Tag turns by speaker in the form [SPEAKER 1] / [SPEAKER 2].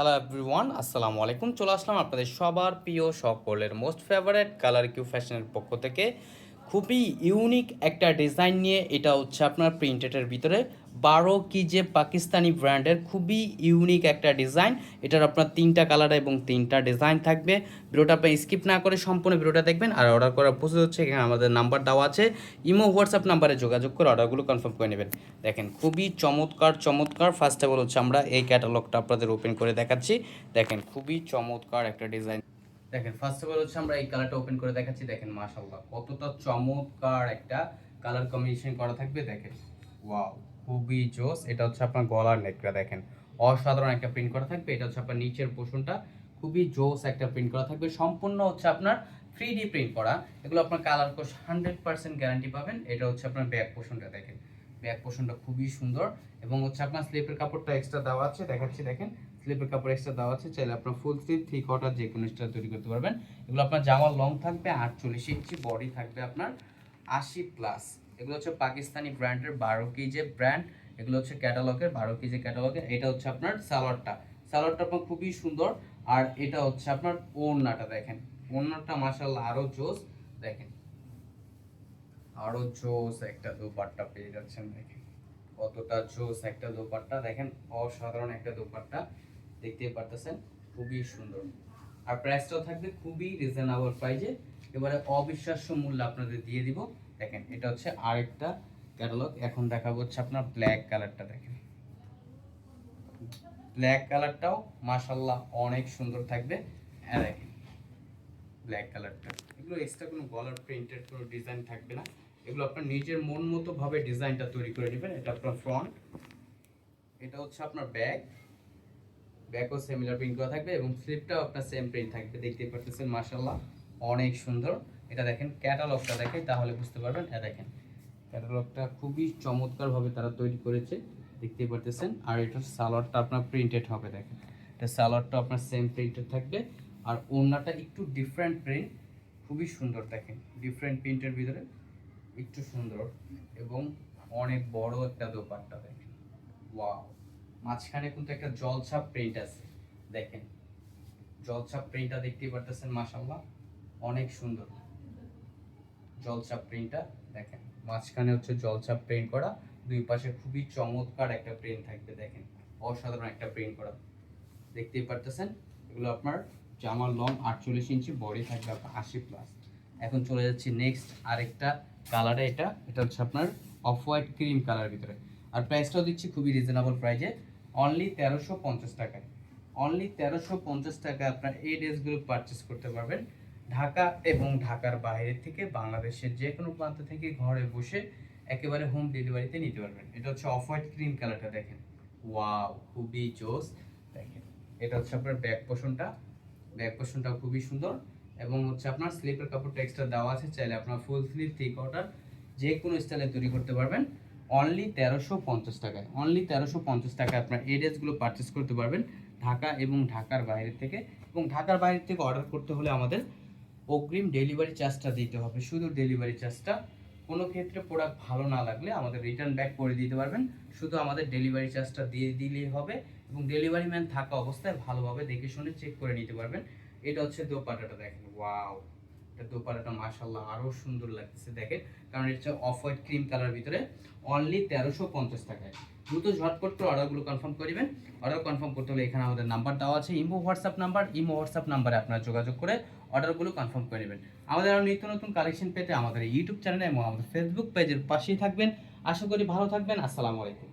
[SPEAKER 1] Hello everyone আসসালামু আলাইকুম চলে আসলাম আপনাদের সবার প্রিয় সকলের মোস্ট ফেভারেট কালার কিউ ফ্যাশনের পক্ষ থেকে। খুবই ইউনিক একটা ডিজাইন নিয়ে এটা হচ্ছে আপনার প্রিন্টেডের ভিতরে। বারো কি যে পাকিস্তানি ব্র্যান্ডের খুবই ইউনিক একটা ডিজাইন এটার আপনার তিনটা কালার এবং তিনটা ডিজাইন থাকবে। ভিডিওটা আপনি স্কিপ না করে সম্পূর্ণ ভিডিওটা দেখবেন আর অর্ডার করার প্রসেস হচ্ছে এখানে আমাদের নাম্বার দেওয়া আছে। ইমো হোয়াটসঅ্যাপ নাম্বারে যোগাযোগ করে অর্ডারগুলো কনফার্ম করে নেবেন। দেখেন, খুবই চমৎকার চমৎকার। ফার্স্ট অফ অল হচ্ছে আমরা এই ক্যাটালগটা আপনাদের ওপেন করে দেখাচ্ছি। দেখেন, খুবই চমৎকার একটা ডিজাইন দেখেন ফার্স্ট অফ অল হচ্ছে আমরা এই কালারটা ওপেন করে দেখাচ্ছি। দেখেন, মাশাআল্লাহ, কতটা চমৎকার একটা কালার কম্বিনেশন করা থাকবে। দেখেন ওয়াও খুবই জোস। এটা হচ্ছে আপনার গলার নেকটা দেখেন। অসাধারণ একটা প্রিন্ট করা থাকবে। এটা হচ্ছে আপনার নিচের পোর্শনটা খুবই জোস একটা প্রিন্ট করা থাকবে। সম্পূর্ণ হচ্ছে আপনার থ্রি ডি প্রিন্ট করা। এগুলো আপনার colour course hundred percent guarantee পাবেন। এটা হচ্ছে আপনার ব্যাক পোর্শনটা দেখেন। ব্যাক পোর্শনটা খুবই সুন্দর। এবং হচ্ছে আপনার স্লিপের কাপড়টা এক্সট্রা দেওয়া আছে। দেখাচ্ছি, দেখেন। স্লিপের কাপড় এক্সট্রা দেওয়া আছে। চাইলে আপনার ফুল স্লিপ থ্রি কোয়ার্টার যে কোনো স্টাইল তৈরি করতে পারবেন। এগুলো আপনার জামার লং থাকবে আটচল্লিশ ইঞ্চি বডি থাকবে আপনার আশি প্লাস এগুলো হচ্ছে পাকিস্তানি ব্র্যান্ডের বারো কেজি ব্র্যান্ড, এগুলো হচ্ছে ক্যাটালগের বারো কেজি ক্যাটালগের, এটা হচ্ছে আপনার সালোয়ারটা। সালোয়ারটা আপনার খুবই সুন্দর, আর এটা হচ্ছে আপনার ওড়নাটা দেখেন। ওড়নাটা মাসাল্লাহ আরও জোস, দেখেন। আরও জোস একটা দোপাট্টা পেয়ে যাচ্ছেন, দেখেন। কতটা জোস একটা দোপাট্টা, দেখেন, অসাধারণ একটা দোপাট্টা, দেখতেই পারতেছেন, খুবই সুন্দর। আর প্রাইসটাও থাকবে খুবই রিজনেবল প্রাইজে এবারে অবিশ্বাস্য মূল্য আপনাদের দিয়ে দিব। দেখেন, এটা হচ্ছে আরেকটা ক্যাটালগ এখন দেখাবো হচ্ছে আপনার ব্ল্যাক কালারটা দেখেন। ব্ল্যাক কালারটাও মাশাল্লাহ অনেক সুন্দর থাকবে। হ্যাঁ দেখেন ব্ল্যাক কালারটা এগুলো এক্সট্রা কোনো গলার প্রিন্টেড কোনো ডিজাইন থাকবে না। এগুলো আপনার নিজের মন মতো ভাবে ডিজাইনটা তৈরি করে নেবেন। এটা আপনার ফ্রন্ট এটা হচ্ছে আপনার ব্যাক ব্যাকও সিমিলার প্রিন্ট করা থাকবে এবং স্লিপটাও আপনার সেম প্রিন্ট থাকবে। দেখতেই পারতেছেন মাশাল্লাহ অনেক সুন্দর। এটা দেখেন ক্যাটালগটা দেখেন, তাহলে বুঝতে পারবেন, এটা দেখেন। ক্যাটালগটা খুবই চমৎকারভাবে তারা তৈরি করেছে, দেখতেই পারতেছেন। আর এটার সালোয়ারটা আপনার প্রিন্টেড হবে, দেখেন। এটা সালোয়ারটা আপনার সেম প্রিন্টেড থাকবে, আর ওড়নাটা একটু ডিফারেন্ট প্রিন্ট খুবই সুন্দর, দেখেন। ডিফারেন্ট প্রিন্টের ভিতরে একটু সুন্দর এবং অনেক বড় একটা দোপাট্টা, দেখেন। ওয়াও মাঝখানে কিন্তু একটা জলছাপ প্রিন্ট আছে, দেখেন। জলছাপ প্রিন্টটা দেখতেই পারতেছেন মাশাল্লাহ অনেক সুন্দর। জলছাপ প্রিন্টটা দেখেন। মাঝখানে হচ্ছে জলছাপ প্রিন্ট করা, দুই পাশে খুবই চমৎকার একটা প্রিন্ট থাকবে, দেখেন। অসাধারণ একটা প্রিন্ট করা। দেখতেই পারতেছেন? এগুলো আপনার জামার লং আটচল্লিশ ইঞ্চি বডি থাকবে আপনার আশি প্লাস এখন চলে যাচ্ছি নেক্সট আরেকটা কালারে এটা এটা হচ্ছে আপনার অফ হোয়াইট ক্রিম কালার ভিতরে। আর প্রাইসটাও দিচ্ছি খুবই রিজনেবল প্রাইজে অনলি তেরোশো পঞ্চাশ টাকায়। অনলি তেরোশো পঞ্চাশ টাকায় আপনার এই ড্রেসগুলো পারচেস করতে পারবেন। ঢাকা এবং ঢাকার বাইরে থেকে বাংলাদেশের যে কোনো প্রান্ত থেকে ঘরে বসে একেবারে হোম ডেলিভারিতে নিতে পারবেন। এটা হচ্ছে অফ হোয়াইট ক্রিম কালারটা দেখেন। ওয়াও খুবই জোস। দেখেন, এটা হচ্ছে আপনার ব্যাক পোষণটা ব্যাক পোষণটা খুবই সুন্দর এবং হচ্ছে আপনার স্লিপের কাপড়টা এক্সট্রা দেওয়া আছে, চাইলে আপনার ফুল স্লিপ থ্রি কোয়ার্টার যে কোনো স্টাইলে তৈরি করতে পারবেন। অনলি তেরোশো পঞ্চাশ টাকায় অনলি তেরোশো পঞ্চাশ টাকায় আপনার এই ড্রেসগুলো পারচেস করতে পারবেন। ঢাকা এবং ঢাকার বাইরে থেকে এবং ঢাকার বাইরে থেকে অর্ডার করতে হলে আমাদের অগ্রিম ডেলিভারি চার্জটা দিতে হবে। শুধু ডেলিভারি চার্জটা কোনো ক্ষেত্রে প্রোডাক্ট ভালো না লাগলে আমাদের রিটার্ন ব্যাক করে দিতে পারবেন। শুধু আমাদের ডেলিভারি চার্জটা দিয়ে দিলেই হবে এবং ডেলিভারি ম্যান থাকা অবস্থায় ভালোভাবে দেখে শুনে চেক করে নিতে পারবেন। এটা হচ্ছে দোপাটাটা দেখেন। ওয়াও এটা দোপাটাটা মাশাল্লাহ আরও সুন্দর লাগতেছে, দেখেন। কারণ এটা অফ হোয়াইট ক্রিম কালার ভিতরে অনলি তেরোশো পঞ্চাশ টাকায়। দ্রুত ঝটপট করে অর্ডারগুলো কনফার্ম করবেন অর্ডার কনফার্ম করতে হলে এখানে আমাদের নাম্বার দেওয়া আছে, imo, WhatsApp number imo, WhatsApp নাম্বারে আপনারা যোগাযোগ করে অর্ডারগুলো কনফার্ম করে নেবেন। আমাদের আরও নিত্য নতুন কালেকশন পেতে আমাদের ইউটিউব চ্যানেলে এবং আমাদের ফেসবুক পেজের পাশেই থাকবেন। আশা করি ভালো থাকবেন। আসসালামু আলাইকুম।